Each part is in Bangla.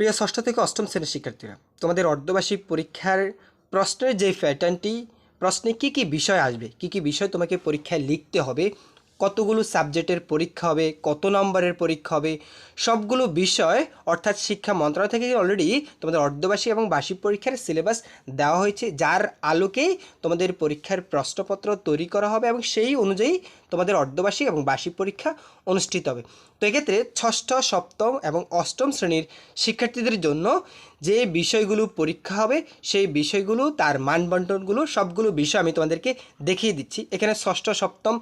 প্রিয় ষষ্ঠ থেকে অষ্টম শ্রেণির শিক্ষার্থীরা, তোমাদের অর্ধবার্ষিক পরীক্ষার প্রশ্নের যে প্যাটার্নটি প্রশ্নে কী কী বিষয় আসবে, কী কী বিষয় তোমাকে পরীক্ষায় লিখতে হবে কতগুলো সাবজেক্টের পরীক্ষা হবে, কত নম্বরের পরীক্ষা হবে, সবগুলো বিষয় অর্থাৎ শিক্ষা মন্ত্রণালয় থেকে অলরেডি তোমাদের অর্ধবাসী এবং বার্ষিক পরীক্ষার সিলেবাস দেওয়া হয়েছে, যার আলোকেই তোমাদের পরীক্ষার প্রশ্নপত্র তৈরি করা হবে এবং সেই অনুযায়ী তোমাদের অর্ধবার্ষিক এবং বার্ষিক পরীক্ষা অনুষ্ঠিত হবে। তো এক্ষেত্রে ষষ্ঠ, সপ্তম এবং অষ্টম শ্রেণির শিক্ষার্থীদের জন্য যে বিষয়গুলো পরীক্ষা হবে, সেই বিষয়গুলো, তার মানবন্টনগুলো, সবগুলো বিষয় আমি তোমাদেরকে দেখিয়ে দিচ্ছি। এখানে ষষ্ঠ, সপ্তম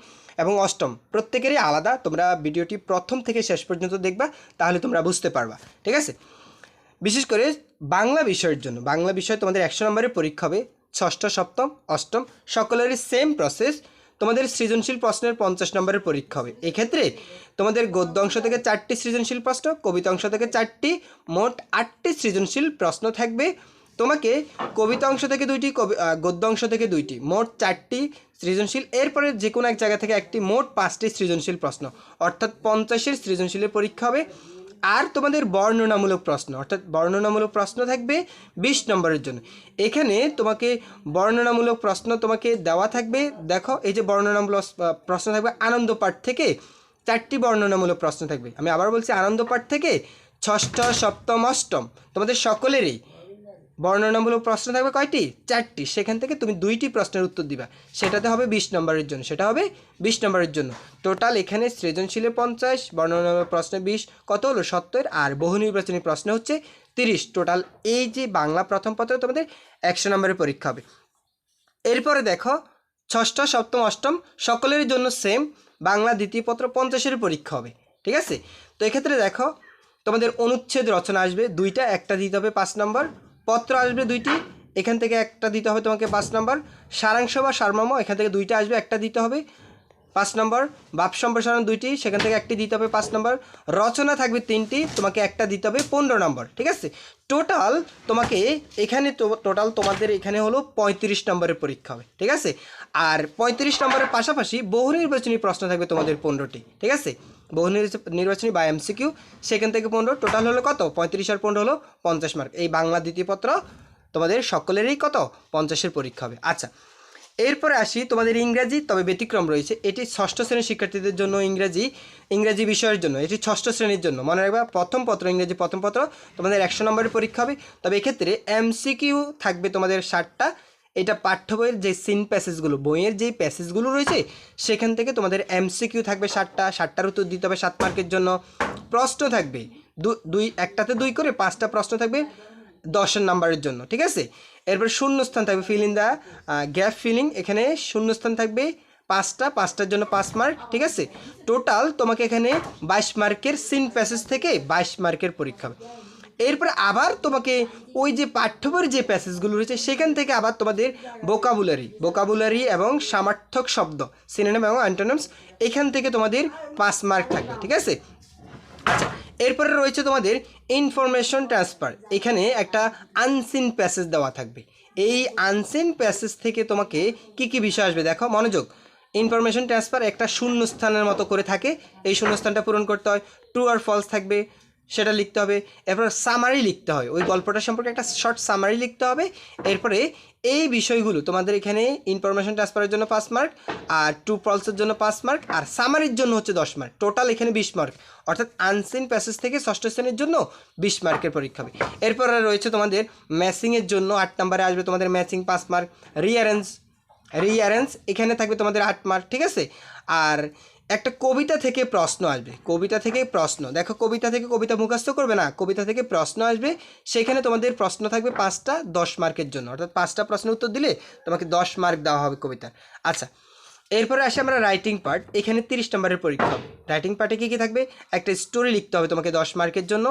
এবং অষ্টম। প্রত্যেকেরই আলাদা, তোমরা ভিডিওটি প্রথম থেকে শেষ পর্যন্ত দেখবা, তাহলে তোমরা বুঝতে পারবা, ঠিক আছে? বিশেষ করে বাংলা বিষয়ের জন্য, বাংলা বিষয় তোমাদের একশো নম্বরের পরীক্ষা হবে, ষষ্ঠ, সপ্তম, অষ্টম, সকলেরই সেম প্রসেস তোমাদের সৃজনশীল প্রশ্নের পঞ্চাশ নম্বরের পরীক্ষা হবে। এক্ষেত্রে তোমাদের গদ্য অংশ থেকে চারটি সৃজনশীল প্রশ্ন, কবিতা অংশ থেকে চারটি, মোট আটটি সৃজনশীল প্রশ্ন থাকবে। তোমাকে কবিতা অংশ থেকে দুইটি, কবি গদ্য অংশ থেকে দুইটি, মোট চারটি সৃজনশীল। এরপরে যে কোনো এক জায়গা থেকে একটি, মোট পাঁচটি সৃজনশীল প্রশ্ন, অর্থাৎ পঞ্চাশের সৃজনশীলের পরীক্ষা হবে। আর তোমাদের বর্ণনামূলক প্রশ্ন, অর্থাৎ বর্ণনামূলক প্রশ্ন থাকবে বিশ নম্বরের জন্য। এখানে তোমাকে বর্ণনামূলক প্রশ্ন তোমাকে দেওয়া থাকবে। দেখো, এই যে বর্ণনামূলক প্রশ্ন থাকবে, আনন্দ পাঠ থেকে চারটি বর্ণনামূলক প্রশ্ন থাকবে। আমি আবার বলছি, আনন্দ পাঠ থেকে ষষ্ঠ, সপ্তম, অষ্টম, তোমাদের সকলেরই বর্ণনামূলক প্রশ্ন থাকবে কয়টি? চারটি। সেখান থেকে তুমি দুইটি প্রশ্নের উত্তর দিবা। সেটাতে হবে বিশ নম্বরের জন্য। সেটা হবে বিশ নম্বরের জন্য। টোটাল এখানে সৃজনশীলে পঞ্চাশ বর্ণনামূলক প্রশ্নে বিশ। কত হলো সত্তর? আর বহু নির্বাচনী প্রশ্ন হচ্ছে তিরিশ। টোটাল এই যে বাংলা প্রথম পত্র তোমাদের একশো নম্বরের পরীক্ষা হবে। এরপরে দেখো, ষষ্ঠ, সপ্তম, অষ্টম সকলের জন্য সেম বাংলা দ্বিতীয় পত্র পঞ্চাশের পরীক্ষা হবে। ঠিক আছে? তো এক্ষেত্রে দেখো, তোমাদের অনুচ্ছেদ রচনা আসবে। দুইটা, একটা দিতে হবে পাঁচ নম্বর। পত্র আসবে দুইটি, এখান থেকে একটা দিতে হবে তোমাকে পাঁচ নাম্বার, সারাংশ বা সারমর্ম, এখান থেকে দুইটা আসবে, একটা দিতে হবে। পাঁচ নম্বর, বাপ সম্প্রসারণ দুইটি, সেখান থেকে একটি দিতে হবে পাঁচ নম্বর। রচনা থাকবে তিনটি, তোমাকে একটা দিতে হবে পনেরো নম্বর, ঠিক আছে? টোটাল তোমাকে এখানে টোটাল তোমাদের এখানে হলো পঁয়ত্রিশ নম্বরের পরীক্ষা হবে, ঠিক আছে? আর পঁয়ত্রিশ নম্বরের পাশাপাশি বহু নির্বাচনী প্রশ্ন থাকবে তোমাদের পনেরোটি, ঠিক আছে? বহু নির্বাচ- নির্বাচনী বা এমসিকিউ সেখান থেকে পনেরো টোটাল হলো কত? পঁয়ত্রিশ আর পনেরো হলো পঞ্চাশ মার্ক এই বাংলা দ্বিতীয় পত্র তোমাদের সকলেরই কত? পঞ্চাশের পরীক্ষা হবে। আচ্ছা এরপরে আসি তোমাদের ইংরাজি, তবে ব্যতিক্রম রয়েছে। এটি ষষ্ঠ শ্রেণির শিক্ষার্থীদের জন্য ইংরাজি ইংরাজি বিষয়ের জন্য। এটি ষষ্ঠ শ্রেণির জন্য। মনে রাখবা, প্রথম পত্র ইংরেজি প্রথম পত্র, তোমাদের একশো নম্বরের পরীক্ষা হবে। তবে এক্ষেত্রে এমসিকিউ থাকবে তোমাদের ষাটটা। এটা পাঠ্য বইয়ের যে সিন প্যাসেজগুলো বইয়ের যেই প্যাসেজগুলো রয়েছে, সেখান থেকে তোমাদের এমসিকিউ থাকবে ষাটটা। ষাটটার উত্তর দিতে হবে সাত মার্কের জন্য। প্রশ্ন থাকবে। দুই একটাতে দুই করে পাঁচটা প্রশ্ন থাকবে দশের নাম্বারের জন্য, ঠিক আছে? এরপর শূন্যস্থান থাকবে fill in the gap filling এখানে শূন্যস্থান থাকবে পাঁচটা, পাঁচটার জন্য পাঁচ মার্ক ঠিক আছে? টোটাল তোমাকে এখানে বাইশ মার্কের সিন প্যাসেজ থেকে বাইশ মার্কের পরীক্ষা হবে। এরপর আবার তোমাকে ওই যে পাঠ্যবইয়ের যে প্যাসেজগুলো রয়েছে, সেখান থেকে আবার তোমাদের বোকাবুলারি বোকাবুলারি এবং সামার্থক শব্দ সিনেমাম এবং অ্যান্টোনামস এখান থেকে তোমাদের পাঁচ মার্ক থাকবে, ঠিক আছে? আচ্ছা এরপরে রয়েছে তোমাদের ইনফরমেশন ট্রান্সফার এখানে একটা আনসিন প্যাসেজ দেওয়া থাকবে। এই আনসিন প্যাসেজ থেকে তোমাকে কি কি বিষয় আসবে দেখো, মনোযোগ। ইনফরমেশন ট্রান্সফার একটা শূন্যস্থানের মতো করে থাকে। এই শূন্যস্থানটা পূরণ করতে হয়। ট্রু আর ফলস থাকবে। সেটা লিখতে হবে। এরপর সামারি লিখতে হয়। ওই গল্পটা সম্পর্কে একটা শর্ট সামারি লিখতে হবে। এরপরে এই বিষয়গুলো, তোমাদের এখানে ইনফরমেশন ট্রান্সফারের জন্য পাঁচ মার্ক আর টু পলসের জন্য পাঁচ মার্ক আর সামারির জন্য হচ্ছে দশ মার্ক টোটাল এখানে বিশ মার্ক অর্থাৎ আনসিন প্যাসেজ থেকে ষষ্ঠ শ্রেণির জন্য বিশ মার্কের পরীক্ষা হবে। এরপরে রয়েছে তোমাদের ম্যাচিংয়ের জন্য, আট নম্বরে আসবে তোমাদের ম্যাচিং পাঁচ মার্ক রিঅ্যারেঞ্জ রিঅ্যারেঞ্জ এখানে থাকবে তোমাদের আট মার্ক ঠিক আছে? আর একটা কবিতা থেকে প্রশ্ন আসবে, কবিতা থেকে প্রশ্ন। দেখো, কবিতা থেকে কবিতা মুখস্থ করবে না, কবিতা থেকে প্রশ্ন আসবে। সেখানে তোমাদের প্রশ্ন থাকবে পাঁচটা দশ মার্কের জন্য। অর্থাৎ পাঁচটা প্রশ্নের উত্তর দিলে তোমাকে দশ মার্ক দেওয়া হবে কবিতার। আচ্ছা এরপরে আসে আমরা রাইটিং পার্ট এখানে তিরিশ নম্বরের পরীক্ষা হবে। রাইটিং পার্টে কী কী থাকবে? একটা স্টোরি লিখতে হবে তোমাকে দশ মার্কের জন্য,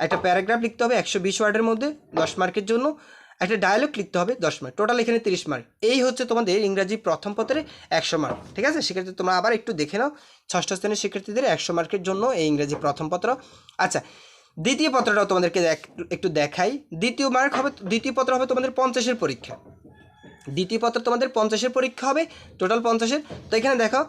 একটা প্যারাগ্রাফ লিখতে হবে একশো বিশ ওয়ার্ডের মধ্যে দশ মার্কের জন্য। একটা ডায়ালগ লিখতে হবে দশ মার্ক টোটাল এখানে তিরিশ মার্ক এই হচ্ছে তোমাদের ইংরাজি প্রথম পত্রে একশো মার্ক ঠিক আছে? সেক্ষেত্রে তোমরা আবার একটু দেখে নাও, ষষ্ঠ শ্রেণির শিক্ষার্থীদের একশো মার্কের জন্য এই ইংরাজি প্রথম পত্র। আচ্ছা দ্বিতীয় পত্রটাও তোমাদেরকে একটু দেখাই। দ্বিতীয় মার্ক হবে, দ্বিতীয় পত্র হবে তোমাদের পঞ্চাশের পরীক্ষা। দ্বিতীয় পত্র তোমাদের পঞ্চাশের পরীক্ষা হবে টোটাল পঞ্চাশের। তো এখানে দেখো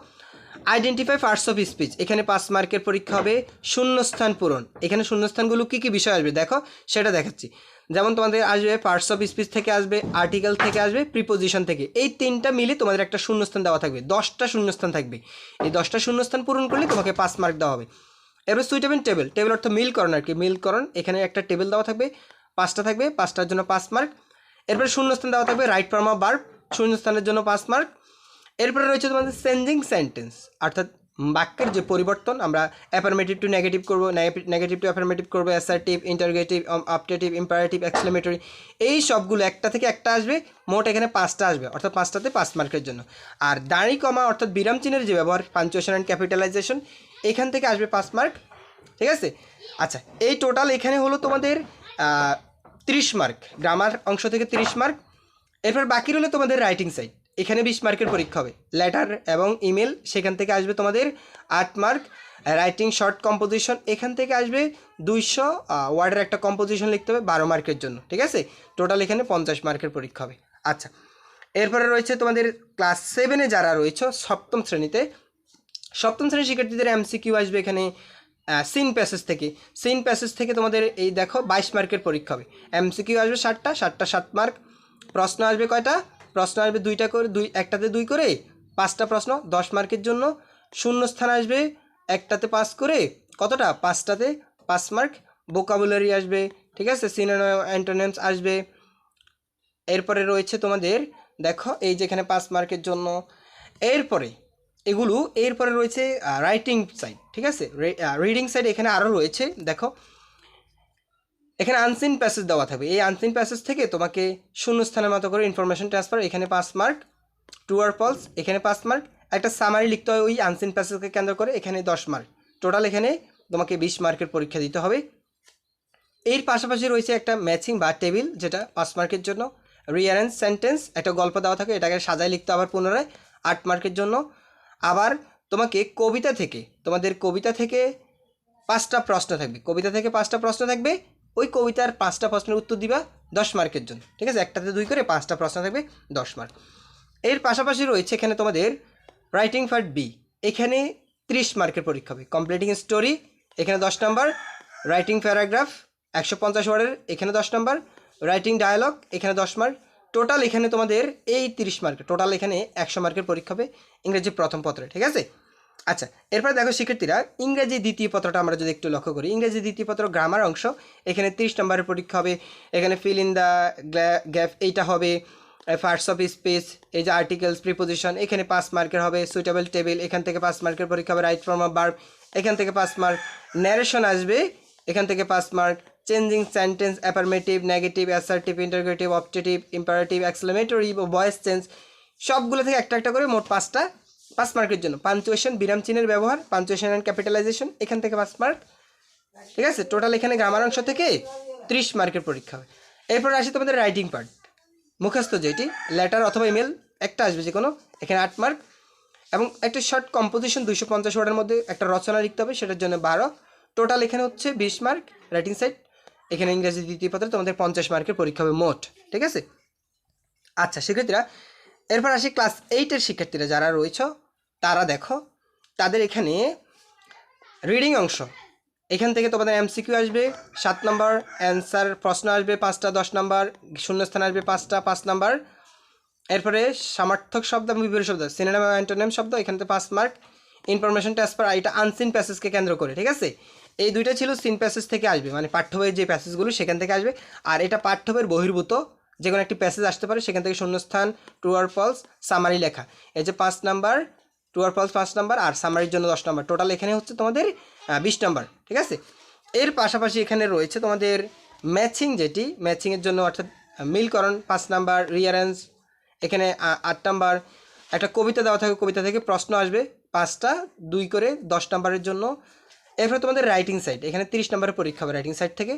আইডেন্টিফাই পার্টস অফ স্পিচ এখানে পাঁচ মার্কের পরীক্ষা হবে, শূন্যস্থান পূরণ। এখানে শূন্যস্থানগুলো কী কী বিষয় আসবে? দেখো, সেটা দেখাচ্ছি। যেমন তোমাদের আসবে পার্টস অফ স্পিচ থেকে আসবে আর্টিকেল থেকে আসবে প্রিপোজিশন থেকে। এই তিনটা মিলে তোমাদের একটা শূন্যস্থান দেওয়া থাকবে, দশটা শূন্যস্থান থাকবে। এই দশটা শূন্যস্থান পূরণ করলে তোমাকে পাঁচ মার্ক দেওয়া হবে। এবার সুইটেবল টেবিল টেবিল অর্থ মিলকরণ আর কি মিলকরণ এখানে একটা টেবিল দেওয়া থাকবে, পাঁচটা থাকবে, পাঁচটার জন্য পাঁচ মার্ক এরপরে শূন্যস্থান দেওয়া থাকবে রাইট ফর্ম বার্ব শূন্যস্থানের জন্য পাঁচ মার্ক এরপরে রয়েছে তোমাদের চেঞ্জিং সেন্টেন্স অর্থাৎ বাক্যের যে পরিবর্তন, আমরা অ্যাফার্মেটিভ টু নেগেটিভ করব নেগেটিভ টু অ্যাফার্মেটিভ করব assertive interrogative optative imperative exclamatory এই সবগুলো একটা থেকে একটা আসবে, মোট এখানে পাঁচটা আসবে, অর্থাৎ পাঁচটাতে পাঁচ মার্কের জন্য। আর দাঁড়ি কমা, অর্থাৎ বিরাম চিহ্নের যে ব্যবহার পাঞ্চুয়েশন অ্যান্ড ক্যাপিটালাইজেশন এখান থেকে আসবে পাঁচ মার্ক, ঠিক আছে? আচ্ছা এই টোটাল এখানে হলো তোমাদের তিরিশ মার্ক গ্রামার অংশ থেকে তিরিশ মার্ক, এরপর বাকি রইল তোমাদের রাইটিং সাইড এখানে বিশ মার্কের পরীক্ষা হবে। লেটার এবং ইমেল, সেখান থেকে আসবে তোমাদের আট মার্ক। রাইটিং শর্ট কম্পোজিশন, এখান থেকে আসবে দুইশো ওয়ার্ডের একটা কম্পোজিশন লিখতে হবে বারো মার্কের জন্য, ঠিক আছে? টোটাল এখানে পঞ্চাশ মার্কের পরীক্ষা হবে। আচ্ছা এরপরে রয়েছে তোমাদের ক্লাস সেভেনে যারা রয়েছে, সপ্তম শ্রেণীতে। সপ্তম শ্রেণির শিক্ষার্থীদের এমসিকিউ আসবে এখানে সিন প্যাসেজ থেকে। সিন প্যাসেজ থেকে তোমাদের এই দেখো বাইশ মার্কের পরীক্ষা হবে। এমসিকিউ আসবে ষাটটা ষাটটা সাত মার্ক। প্রশ্ন আসবে কয়টা? প্রশ্ন আসবে দুইটা করে, দুই, একটাতে দুই করে, পাঁচটা প্রশ্ন, দশ মার্কের জন্য। শূন্য স্থান আসবে একটাতে পাস করে, কতটা? পাঁচটাতে পাঁচ মার্ক। বোকাবুলারি আসবে, ঠিক আছে? সিনোনিম অ্যান্টোনিমস আসবে। এরপরে রয়েছে তোমাদের, দেখো, এই যেখানে পাঁচ মার্কের জন্য। এরপরে, এগুলো, এরপরে রয়েছে রাইটিং সাইড ঠিক আছে? রিডিং সাইড এখানে আরও রয়েছে, দেখো। এখানে আনসিন প্যাসেজ দেওয়া থাকবে। এই আনসিন প্যাসেজ থেকে তোমাকে শূন্য স্থানের মতো করে ইনফরমেশন ট্রান্সফার এখানে পাঁচ মার্ক টু আর পলস এখানে পাঁচ মার্ক একটা সামারি লিখতে হয় ওই আনসিন প্যাসেজকে কেন্দ্র করে, এখানে দশ মার্ক টোটাল এখানে তোমাকে বিশ মার্কের পরীক্ষা দিতে হবে। এর পাশাপাশি রয়েছে একটা ম্যাচিং বা টেবিল যেটা পাঁচ মার্কের জন্য। রিয়ারেন্স সেন্টেন্স একটা গল্প দেওয়া থাকে, এটাকে সাজায় লিখতে আবার পুনরায়, আট মার্কের জন্য। আবার তোমাকে কবিতা থেকে, তোমাদের কবিতা থেকে পাঁচটা প্রশ্ন থাকবে। কবিতা থেকে পাঁচটা প্রশ্ন থাকবে ওই কবিতার পাঁচটা প্রশ্নের উত্তর দিবা দশ মার্কের জন্য। ঠিক আছে? একটাতে দুই করে পাঁচটা প্রশ্ন থাকবে দশ মার্ক। এর পাশাপাশি রয়েছে এখানে তোমাদের রাইটিং পার্ট বি এখানে ত্রিশ মার্কের পরীক্ষা হবে। কমপ্লিটিং স্টোরি এখানে দশ নম্বর। রাইটিং প্যারাগ্রাফ একশো পঞ্চাশ ওয়ার্ডের এখানে দশ নম্বর। রাইটিং ডায়ালগ এখানে দশ মার্ক। টোটাল এখানে তোমাদের এই তিরিশ মার্ক টোটাল এখানে একশো মার্কের পরীক্ষা হবে ইংরেজি প্রথম পত্রে। ঠিক আছে? আচ্ছা এরপর দেখো শিক্ষার্থীরা, ইংরেজি দ্বিতীয় পত্রটা আমরা যদি একটু লক্ষ্য করি, ইংরেজি দ্বিতীয় পত্র গ্রামার অংশ, এখানে তিরিশ নম্বরের পরীক্ষা হবে, এখানে ফিল ইন দ্য গ্যাপ এইটা হবে ফার্স্ট অফ স্পেস এই যে আর্টিকেলস প্রিপোজিশন এখানে পাঁচ মার্কের হবে সুইটেবল টেবিল এখান থেকে পাঁচ মার্কের পরীক্ষা হবে রাইট ফর্ম অফ বার্ব এখান থেকে পাঁচ মার্ক ন্যারেশন আসবে, এখান থেকে পাঁচ mark changing sentence affirmative negative assertive interrogative optative imperative exclamatory voice change সবগুলো থেকে একটা একটা করে মোট পাঁচটা পাঁচ মার্কের জন্য। পাঞ্চুয়েশন বিরাম চিহ্নের ব্যবহার পাঞ্চুয়েশন অ্যান্ড ক্যাপিটালাইজেশন এখান থেকে পাঁচ মার্ক ঠিক আছে? টোটাল এখানে গ্রামার অংশ থেকে ত্রিশ মার্কের পরীক্ষা হবে এরপর আসি তোমাদের রাইটিং পার্ট মুখস্থ যেটি লেটার অথবা ইমেল একটা আসবে যে কোনো এখানে আট মার্ক এবং একটা শর্ট কম্পোজিশন দুশো পঞ্চাশ ওয়ার্ডের মধ্যে একটা রচনা লিখতে হবে, সেটার জন্য বারো। টোটাল এখানে হচ্ছে বিশ মার্ক রাইটিং সাইড এখানে ইংরেজি দ্বিতীয় পত্রে তোমাদের পঞ্চাশ মার্কের পরীক্ষা হবে মোট। ঠিক আছে? আচ্ছা শিক্ষার্থীরা, এরপর আসি ক্লাস এইটের শিক্ষার্থীরা যারা রয়েছে তারা দেখো, তাদের এখানে রিডিং অংশ। এখান থেকে তোমাদের এমসিকিউ আসবে, সাত নম্বর অ্যান্সার প্রশ্ন আসবে পাঁচটা, দশ নম্বর, শূন্যস্থান আসবে পাঁচটা, পাঁচ নম্বর। এরপরে সামর্থক শব্দ এবং শব্দ সিনেমা অ্যান্টোনেম শব্দ, এখান থেকে পাঁচ মার্ক ইনফরমেশন ট্রান্সফার এটা আনসিন প্যাসেজকে কেন্দ্র করে, ঠিক আছে? এই দুইটা ছিল সিন প্যাসেজ থেকে আসবে মানে পাঠ্য বইয়ের যে প্যাসেজগুলো সেখান থেকে আসবে। আর এটা পাঠ্য বইয়ের বহির্ভূত যে কোনো একটি প্যাসেজ আসতে পারে, সেখান থেকে শূন্যস্থান ট্রু আর ফলস সামারি লেখা। এই যে পাঁচ নাম্বার ট্রু আর ফলস পাঁচ নাম্বার আর সামারির জন্য দশ নাম্বার। টোটাল এখানে হচ্ছে তোমাদের বিশ নাম্বার, ঠিক আছে? এর পাশাপাশি এখানে রয়েছে তোমাদের ম্যাচিং যেটি ম্যাচিংয়ের জন্য অর্থাৎ মিলকরণ, পাঁচ নাম্বার রিয়ারেন্স এখানে আট নাম্বার। একটা কবিতা দেওয়া থাকে, কবিতা থেকে প্রশ্ন আসবে, পাঁচটা, দুই করে দশ নাম্বারের জন্য। এরপরে তোমাদের রাইটিং সাইড এখানে তিরিশ নাম্বারের পরীক্ষা হবে রাইটিং সাইড থেকে।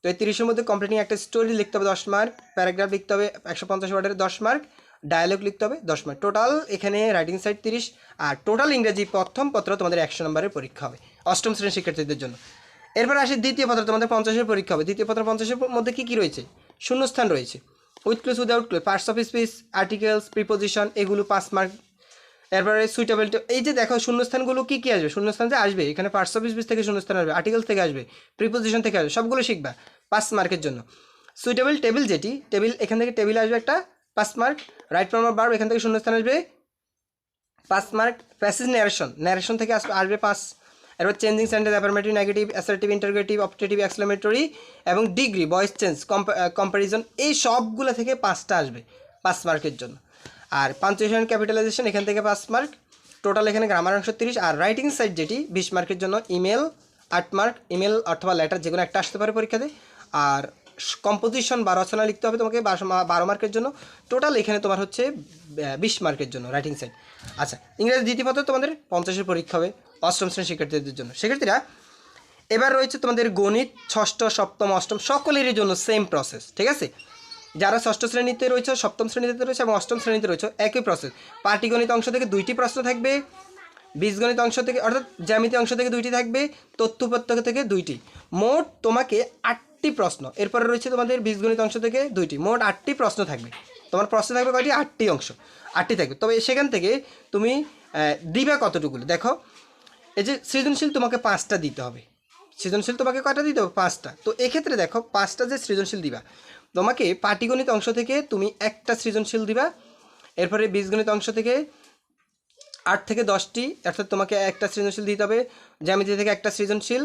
তো এই তিরিশের মধ্যে কমপ্লিটিং একটা স্টোরি লিখতে হবে দশ মার্ক প্যারাগ্রাফ লিখতে হবে একশো পঞ্চাশ ওয়ার্ডের দশ মার্ক ডায়ালগ লিখতে হবে, দশ মার্ক টোটাল এখানে রাইটিং সাইড তিরিশ, আর টোটাল ইংরেজি প্রথম পত্র তোমাদের একশো নম্বরের পরীক্ষা হবে, অষ্টম শ্রেণির শিক্ষার্থীদের জন্য। এরপর আসে দ্বিতীয় পত্র, তোমাদের পঞ্চাশের পরীক্ষা হবে। দ্বিতীয় পত্র, পঞ্চাশের মধ্যে কী কী রয়েছে? শূন্যস্থান রয়েছে। With clues without clues parts of speech articles preposition এগুলো পাঁচ মার্ক এরপরে সুইটেবল এই যে দেখো, শূন্যস্থানগুলো কী কী আসবে? শূন্যস্থান যে আসবে, এখানে পার্টস অফ স্পিচ থেকে শূন্যস্থান আসবে আর্টিকেল থেকে আসবে প্রিপোজিশন থেকে আসবে, সবগুলো শিখবা পাঁচ মার্কের জন্য। সুইটেবল টেবিল যেটি টেবিল এখান থেকে টেবিল আসবে একটা পাঁচ মার্ক রাইট ফর্ম বার এখান থেকে শূন্যস্থান আসবে। পাঁচ মার্ক প্যাসেজ ন্যারেশন ন্যারেশন থেকে আসবে আসবে পাঁচ। এরপর changing sentence affirmative negative assertive interrogative optative exclamatory এবং ডিগ্রি ভয়েস চেঞ্জ কম্প্যারিজন এই সবগুলো থেকে পাঁচটা আসবে পাঁচ মার্কের জন্য। আর পাঞ্চুয়েশন ক্যাপিটালাইজেশন এখান থেকে পাঁচ মার্ক টোটাল এখানে গ্রামার অংশ তিরিশ, আর রাইটিং সাইড যেটি, বিশ মার্কের জন্য ইমেল আট মার্ক ইমেল অথবা লেটার যে কোনো একটা আসতে পারে পরীক্ষাতে। আর কম্পোজিশন বা রচনা লিখতে হবে তোমাকে বারো মার্কের জন্য। টোটাল এখানে তোমার হচ্ছে বিশ মার্কের জন্য রাইটিং সাইড আচ্ছা ইংরেজি দ্বিতীয় তোমাদের পঞ্চাশের পরীক্ষা হবে অষ্টম শ্রেণির শিক্ষার্থীদের জন্য। শিক্ষার্থীরা, এবার রয়েছে তোমাদের গণিত, ষষ্ঠ, সপ্তম, অষ্টম, সকলেরই জন্য সেম প্রসেস ঠিক আছে? যারা ষষ্ঠ শ্রেণীতে রয়েছে, সপ্তম শ্রেণীতে রয়েছে এবং অষ্টম শ্রেণীতে রয়েছে, একই প্রসেস পাটিগণিত অংশ থেকে দুইটি প্রশ্ন থাকবে, বীজগণিত অংশ থেকে, অর্থাৎ জ্যামিতি অংশ থেকে দুইটি থাকবে তথ্যপত্র থেকে দুইটি। মোট তোমাকে আটটি প্রশ্ন। এরপরে রয়েছে তোমাদের বীজগণিত অংশ থেকে দুইটি। মোট আটটি প্রশ্ন থাকবে। তোমার প্রশ্ন থাকবে কয়টি? আটটি অংশ। আটটি থাকবে। তবে সেখান থেকে তুমি দিবা কতটুকুলো? দেখো, এই যে সৃজনশীল তোমাকে পাঁচটা দিতে হবে। সৃজনশীল তোমাকে কয়টা দিতে হবে? পাঁচটা। তো এক্ষেত্রে দেখো, পাঁচটা যে সৃজনশীল দিবা, তোমাকে পাটিগণিত অংশ থেকে তুমি একটা সৃজনশীল দিবা। এরপরে বীজগণিত অংশ থেকে আট থেকে দশটি, অর্থাৎ তোমাকে একটা সৃজনশীল দিতে হবে। জ্যামিতি থেকে একটা সৃজনশীল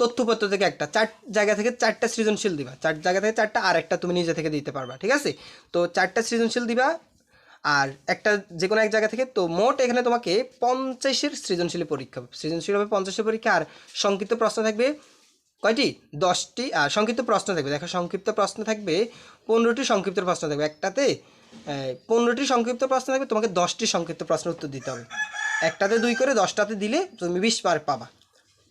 তথ্যপত্র থেকে একটা, চার জায়গা থেকে চারটা সৃজনশীল দিবা। চার জায়গা থেকে চারটা আর একটা তুমি নিজে থেকে দিতে পারবা, ঠিক আছে? তো চারটা সৃজনশীল দিবা, আর একটা যে কোনো এক জায়গা থেকে, তো মোট এখানে তোমাকে পঞ্চাশের সৃজনশীল পরীক্ষা, সৃজনশীল হবে পঞ্চাশের পরীক্ষা, আর সংক্ষিপ্ত প্রশ্ন থাকবে কয়টি? দশটি, আর সংক্ষিপ্ত প্রশ্ন থাকবে। দেখো, সংক্ষিপ্ত প্রশ্ন থাকবে, পনেরোটি সংক্ষিপ্ত প্রশ্ন থাকবে। একটাতে পনেরোটি সংক্ষিপ্ত প্রশ্ন থাকবে, তোমাকে দশটি সংক্ষিপ্ত প্রশ্নের উত্তর দিতে হবে। একটাতে দুই করে, দশটাতে দিলে তুমি বিশ পার পাবা।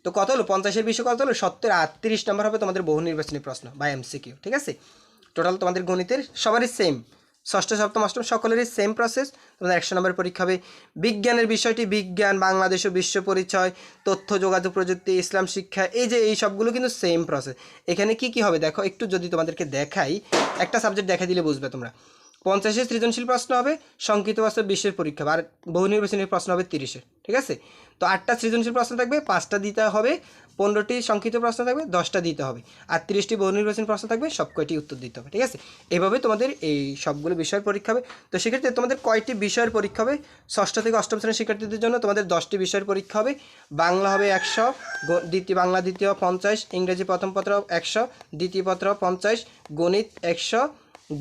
তো কত হলো? পঞ্চাশের বিশে কত হলো? সত্তর। আটত্রিশ নম্বর হবে তোমাদের বহু নির্বাচনী প্রশ্ন বা এমসিকিউ, ঠিক আছে? টোটাল তোমাদের গণিতের সবারই সেম ষষ্ঠ, সপ্তম, অষ্টম সকলেরই সেম প্রসেস তোমাদের একশো নম্বর পরীক্ষা হবে বিজ্ঞানের বিষয়টি, বিজ্ঞান, বাংলাদেশ ও বিশ্ব পরিচয়, তথ্য, যোগাযোগ প্রযুক্তি, ইসলাম শিক্ষা, এই যে এই সবগুলো কিন্তু সেম প্রসেস এখানে কি কি হবে? দেখো, একটু যদি তোমাদেরকে দেখাই, একটা সাবজেক্ট দেখা দিলে বুঝবে তোমরা। পঞ্চাশের সৃজনশীল প্রশ্ন হবে, সংক্ষিপ্ত বাস্তব বিশ্বের পরীক্ষা আর বহু নির্বাচনের প্রশ্ন হবে তিরিশের, ঠিক আছে? তো আটটা সৃজনশীল প্রশ্ন থাকবে, পাঁচটা দিতে হবে, পনেরোটি সংক্ষিপ্ত প্রশ্ন থাকবে, দশটা দিতে হবে, আর তিরিশটি বহু নির্বাচনী প্রশ্ন থাকবে, সব কয়টি উত্তর দিতে হবে, ঠিক আছে? এভাবে তোমাদের এই সবগুলো বিষয়ের পরীক্ষা হবে। তো সেক্ষেত্রে তোমাদের কয়টি বিষয়ের পরীক্ষা হবে? ষষ্ঠ থেকে অষ্টম শ্রেণির শিক্ষার্থীদের জন্য তোমাদের দশটি বিষয়ের পরীক্ষা হবে। বাংলা হবে একশো দ্বিতীয়, বাংলা দ্বিতীয় পঞ্চাশ, ইংরেজি প্রথম পত্র একশো, দ্বিতীয় পত্র পঞ্চাশ, গণিত একশো,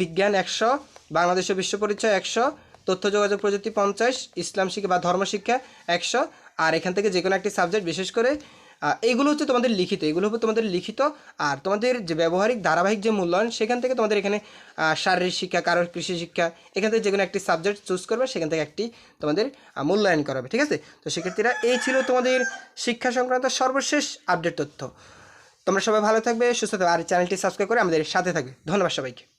বিজ্ঞান একশো বাংলাদেশ বিশ্ব পরিচয় একশো তথ্য যোগাযোগ প্রযুক্তি পঞ্চাশ ইসলাম শিক্ষা বা ধর্ম শিক্ষা একশো আর এখান থেকে যে কোনো একটি সাবজেক্ট বিশেষ করে আহ, এইগুলো হচ্ছে তোমাদের লিখিত এগুলো হবে তোমাদের লিখিত আর তোমাদের যে ব্যবহারিক ধারাবাহিক যে মূল্যায়ন সেখান থেকে তোমাদের এখানে শারীরিক শিক্ষা কারোর কৃষি শিক্ষা এখান থেকে যে কোনো একটি সাবজেক্ট চুজ করবে সেখান থেকে একটি তোমাদের মূল্যায়ন করাবে ঠিক আছে? তো শিক্ষার্থীরা এই ছিল তোমাদের শিক্ষা সংক্রান্ত সর্বশেষ আপডেট তথ্য। তোমরা সবাই ভালো থাকবে সুস্থ থাকবে আর চ্যানেলটি সাবস্ক্রাইব করে আমাদের সাথে থাকবে। ধন্যবাদ সবাইকে।